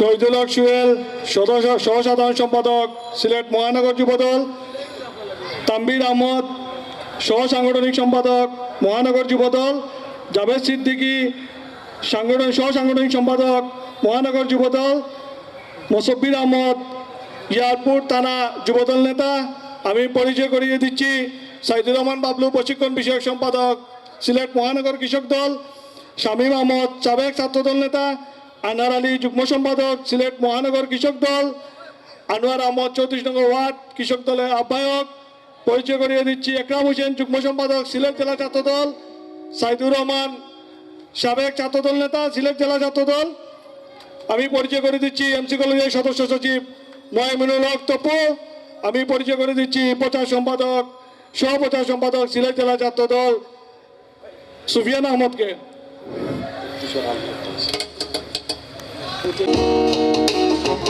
শহীদুল হক সুয়েল সহসাধারণ সম্পাদক, সিলেট মহানগর যুবদল তাম্বির আহমদ সহ সাংগঠনিক সম্পাদক, মহানগর যুবদল জাভেদ সিদ্দিকী সাংগঠনিক সহ সাংগঠনিক সম্পাদক, মহানগর যুবদল মোসব্বির আহমদ, ইয়ারপুর থানা যুবদল নেতা, আমি পরিচয় করিয়ে দিচ্ছি সাইদুর রহমান বাবলু, প্রশিক্ষণ বিষয়ক সম্পাদক, সিলেট মহানগর কৃষক দল, শামীম আহমদ, সাবেক ছাত্রদল নেতা আনার আলী যুগ্ম সম্পাদক, সিলেট মহানগর কৃষক দল, আনোয়ার আহমদ চৌত্রিশ নম্বর ওয়ার্ড কৃষক দলের আহ্বায়ক। পরিচয় করিয়ে দিচ্ছি একরাম হোসেন, যুগ্ম সম্পাদক, সিলেট জেলা ছাত্রদল, সাইদুর রহমান, সাবেক ছাত্রদল নেতা, সিলেট জেলা ছাত্রদল। আমি পরিচয় করে দিচ্ছি এমসি কলেজের সদস্য সচিব নয়মিনুল হক তপু। আমি পরিচয় করে দিচ্ছি প্রচার সম্পাদক সহ প্রচার সম্পাদক, সিলেট জেলা ছাত্রদল, সুফিয়ান আহমদকে। Thank.